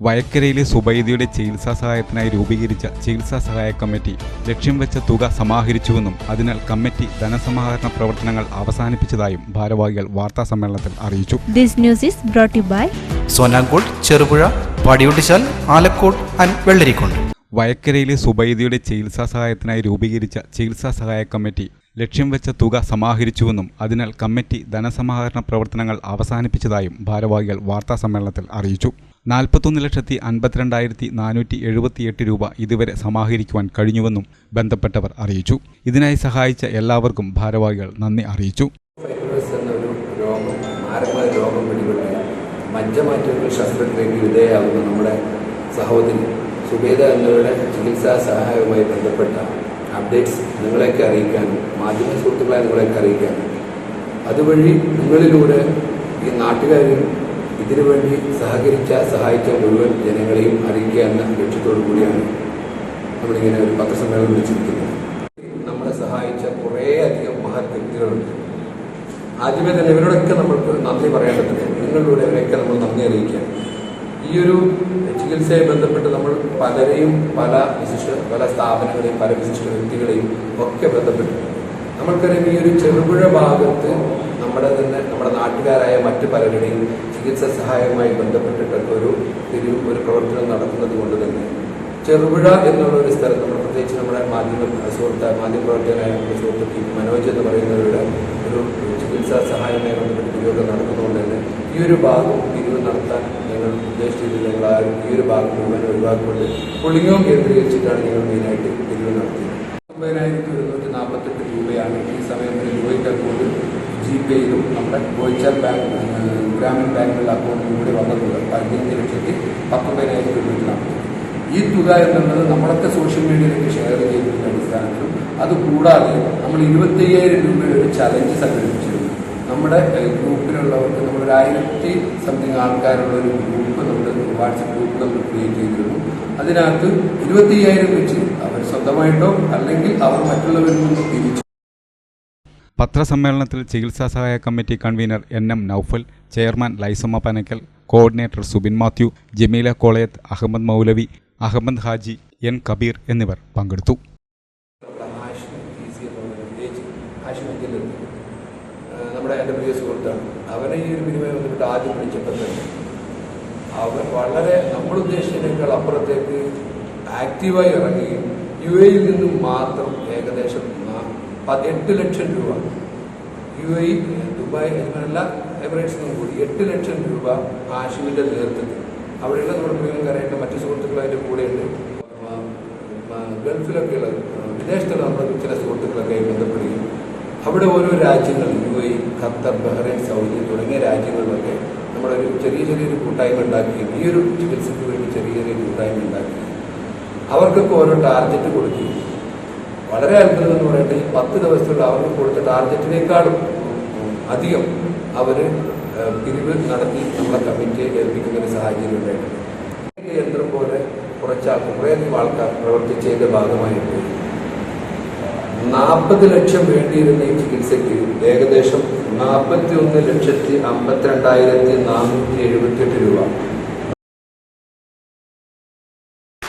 വയക്കരയിലെ സുബൈദിയുടെ ചികിത്സാ സഹായത്തിനായി രൂപീകരിച്ച ചികിത്സാ സഹായ കമ്മിറ്റി ലക്ഷ്യം വെച്ച തുക സമാഹരിച്ചുവെന്നും അതിനാൽ കമ്മിറ്റി ധനസമാഹരണ പ്രവർത്തനങ്ങൾ അവസാനിപ്പിച്ചതായും ഭാരവാഹികൾ വാർത്താ സമ്മേളനത്തിൽ അറിയിച്ചു. This news is brought to you Sonankode Cherupuzha Padiyottuchal Alakode and Vellarikundu വയക്കരയിലെ സുബൈദിയുടെ ചികിത്സാ സഹായത്തിനായി രൂപീകരിച്ച ചികിത്സാ സഹായ കമ്മിറ്റി ലക്ഷ്യം വെച്ച തുക സമാഹരിച്ചുവെന്നും അതിനാൽ കമ്മിറ്റി ധനസമാഹരണ പ്രവർത്തനങ്ങൾ അവസാനിപ്പിച്ചതായും ഭാരവാഹികൾ വാർത്താ സമ്മേളനത്തിൽ അറിയിച്ചു. നാൽപ്പത്തൊന്ന് ലക്ഷത്തി അൻപത്തിരണ്ടായിരത്തി നാനൂറ്റി എഴുപത്തിയെട്ട് രൂപ ഇതുവരെ സമാഹരിക്കുവാൻ കഴിഞ്ഞുവെന്നും ബന്ധപ്പെട്ടവർ അറിയിച്ചു. ഇതിനായി സഹായിച്ച എല്ലാവർക്കും ഭാരവാഹികൾ നന്ദി അറിയിച്ചു. മജ്ജമാറ്റങ്ങൾ ശസ്ത്രക്രിയയ്ക്ക് വിധേയമാകുന്ന നമ്മുടെ സഹോദരി സുബേദ എന്നിവരുടെ ചികിത്സാ സഹായവുമായി ബന്ധപ്പെട്ട അപ്ഡേറ്റ്സ് നിങ്ങളെയൊക്കെ അറിയിക്കാനും മാധ്യമ സുഹൃത്തുക്കളെ നിങ്ങളെയൊക്കെ അറിയിക്കാനും. അതുവഴി നിങ്ങളിലൂടെ ഈ നാട്ടുകാരും ഇതിനു വേണ്ടി സഹകരിച്ച സഹായിച്ച മുഴുവൻ ജനങ്ങളെയും അറിയിക്കുക എന്ന ലക്ഷ്യത്തോടു കൂടിയാണ് നമ്മളിങ്ങനെ ഒരു പത്രസമ്മേളനം വിളിച്ചിരിക്കുന്നത്. നമ്മളെ സഹായിച്ച കുറേയധികം മഹത് വ്യക്തികളുണ്ട്. ആദ്യമേ തന്നെ ഇവരോടൊക്കെ നമ്മൾക്ക് നന്ദി പറയേണ്ടതുണ്ട് നിങ്ങളിലൂടെ അവരെയൊക്കെ നമ്മൾ നന്ദി അറിയിക്കുക ഈ ഒരു ചികിത്സയെ ബന്ധപ്പെട്ട് നമ്മൾ പലരെയും പല വിശിഷ്ട പല സ്ഥാപനങ്ങളെയും പല വിശിഷ്ട വ്യക്തികളെയും ഒക്കെ ബന്ധപ്പെട്ടിട്ടുണ്ട് നമ്മൾക്കറിയാം ഈ ഒരു ചെറുപുഴ ഭാഗത്ത് നമ്മുടെ തന്നെ നമ്മുടെ നാട്ടുകാരായ മറ്റ് പലരുടെയും ചികിത്സ സഹായവുമായി ബന്ധപ്പെട്ടിട്ടൊക്കെ ഒരു തിരിവ് ഒരു പ്രവർത്തനം നടക്കുന്നത് കൊണ്ട് തന്നെ ചെറുപുഴ എന്നുള്ള ഒരു സ്ഥലത്ത് നമ്മൾ പ്രത്യേകിച്ച് നമ്മുടെ മാധ്യമ സുഹൃത്ത് മാധ്യമ പ്രവർത്തകനായ നമ്മുടെ സുഹൃത്ത് മനോജ് എന്ന് പറയുന്നവരുടെ ഒരു ചികിത്സാ സഹായവുമായി ബന്ധപ്പെട്ട് തിരിവൊക്കെ നടക്കുന്നതുകൊണ്ട് തന്നെ ഈ ഒരു ഭാഗം തിരിവ് നടത്താൻ ഞങ്ങൾ ഉദ്ദേശിച്ചിട്ടില്ല ഞങ്ങൾ ആ ഈ ഒരു ഭാഗം മുഴുവൻ ഒഴിവാക്കിക്കൊണ്ട് പുളിങ്ങോം കേന്ദ്രീകരിച്ചിട്ടാണ് ഞങ്ങൾ മെയിനായിട്ട് തിരിവ് നടത്തിയത്. ഒമ്പതിനായിരത്തി ഒരുന്നൂറ്റി നാൽപ്പത്തെട്ട് രൂപയാണ് ഈ സമയത്ത് വരെ രൂപയ്ക്ക് അക്കൗണ്ട് ജി പേയിലും നമ്മുടെ ഗോൾച്ചാൽ ബാങ്ക് ഗ്രാമീൺ ബാങ്കിലുള്ള അക്കൗണ്ടിലും കൂടി വന്നിട്ടുള്ളത് പതിനഞ്ച് ലക്ഷത്തി പത്തൊമ്പതിനായിരത്തി ഒരുന്നൂറ്റി നാൽപ്പത്തി ഈ തുക എന്നുള്ളത് നമ്മളൊക്കെ സോഷ്യൽ മീഡിയയിലേക്ക് ഷെയർ ചെയ്യുന്നതിന്റെ അടിസ്ഥാനത്തിലും അതുകൂടാതെ നമ്മൾ ഇരുപത്തയ്യായിരം രൂപയുടെ ഒരു ചലഞ്ച് സംഘടിപ്പിച്ചിരുന്നു. നമ്മുടെ ഏഹ്, ആയിരത്തി സംതിങ് ആൾക്കാരുള്ള ഒരു ഗ്രൂപ്പ് നമ്മുടെ വാട്സപ്പ് ഗ്രൂപ്പ് നമ്മൾ ക്രിയേറ്റ് ചെയ്തിരുന്നു. അതിനകത്ത് ഇരുപത്തയ്യായിരം വെച്ച് അവർ സ്വന്തമായിട്ടോ അല്ലെങ്കിൽ അവർ മറ്റുള്ളവരിൽ നിന്ന് തിരിച്ചു. പത്രസമ്മേളനത്തിൽ ചികിത്സാ സഹായ committee convener N M Noufal chairman Laisamma Panakkal coordinator Subin Mathew Jameela Kolayath Ahammed Moulavi Ahammed Haji N Kabeer എന്നിവർ പങ്കെടുത്തു. നമ്മുടെ എന്റെ പ്രിയ സുഹൃത്താണ്. അവനെ ഈ ഒരു വിനിമയം വന്നിട്ട് ആദ്യം വിളിച്ചപ്പോൾ തന്നെ അവൻ വളരെ നമ്മൾ ഉദ്ദേശിച്ചതിനേക്കാൾ അപ്പുറത്തേക്ക് ആക്റ്റീവായി ഇറങ്ങുകയും യു എയിൽ നിന്നും മാത്രം ഏകദേശം എട്ട് ലക്ഷം രൂപ. യു എ ദുബായ് അല്ല എമിറേറ്റ്സ് നിന്നും കൂടി എട്ട് ലക്ഷം രൂപ ആശുവിന്റെ നേതൃത്വത്തിൽ. അവിടെയുള്ള നമ്മുടെ പ്രിയങ്കരായിട്ട് മറ്റു സുഹൃത്തുക്കൾ അതിന്റെ കൂടെയുണ്ട്. ഗൾഫിലൊക്കെയുള്ള വിദേശത്തുള്ള നമ്മുടെ ചില സുഹൃത്തുക്കളൊക്കെ ബന്ധപ്പെടുകയും അവിടെ ഓരോ രാജ്യങ്ങൾ U A Qatar Bahrain Saudi തുടങ്ങിയ രാജ്യങ്ങളിലൊക്കെ നമ്മളൊരു ചെറിയ ചെറിയൊരു കൂട്ടായ്മ ഉണ്ടാക്കുകയും ഈ ഒരു ചികിത്സയ്ക്ക് വേണ്ടി ചെറിയ ചെറിയ കൂട്ടായ്മ ഉണ്ടാക്കുകയും അവർക്കൊക്കെ ഓരോ ടാർഗറ്റ് കൊടുക്കുകയും വളരെ അത്ഭുതം എന്ന് പറയട്ടെ ഈ പത്ത് ദിവസത്തിലുള്ള അവർക്ക് കൊടുത്ത ടാർഗറ്റിനേക്കാളും അധികം അവർ പിരിവ് നടത്തി നമ്മളെ കമ്മിറ്റിയെ ഏൽപ്പിക്കുന്ന ഒരു സാഹചര്യം ഉണ്ടായിട്ടുണ്ട്. യന്ത്രം പോലെ കുറച്ച് കുറേ കുറേയധികം ആൾക്കാർ പ്രവർത്തിച്ചതിന്റെ ഭാഗമായിട്ട് നാൽപ്പത് ലക്ഷം വേണ്ടിയിരുന്ന ഈ ചികിത്സയ്ക്ക് ഏകദേശം നാൽപ്പത്തി ഒന്ന് ലക്ഷത്തി അമ്പത്തിരണ്ടായിരത്തി നാനൂറ്റി എഴുപത്തി എട്ട് രൂപ.